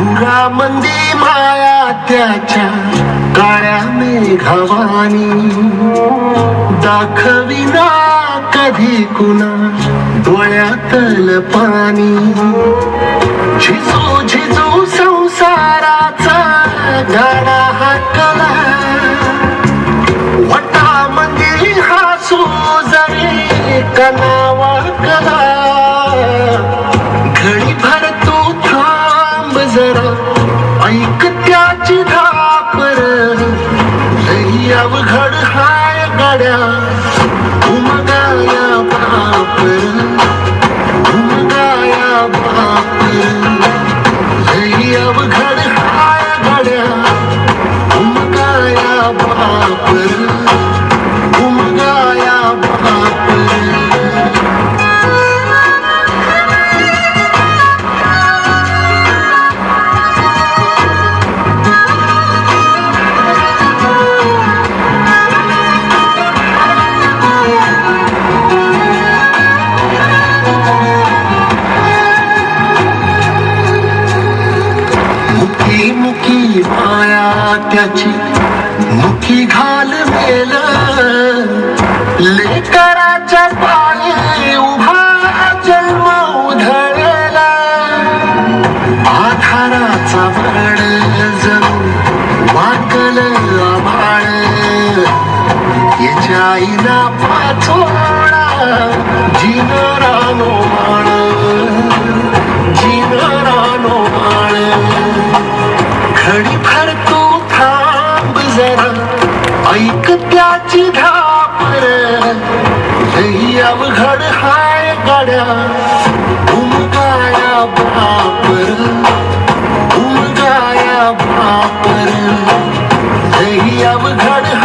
उरामंदी माया त्याच्या काळ्या मेघवानी दाखविना कधी कुणा डोळ्यातलं पाणी. झिजू झिजू संसाराचा गाडा हाकला. वटामध्ये हसू जरी कनावा कला घडी भर तू थांब जरा ऐक त्याची धापर. लई अवघड हाय गाड्या. मुखी माया त्याची. मुखी घाल मेल. लेकराच्या पाणी उभा जन्म उधळला. आधाराचा वड जणू वाकल आभाळ. याच्या आईला पाचोळा जीन जीवाची धाप. अवघड हाय गड्या. भूमकाया भापर. भूमकाया भापर. अवघड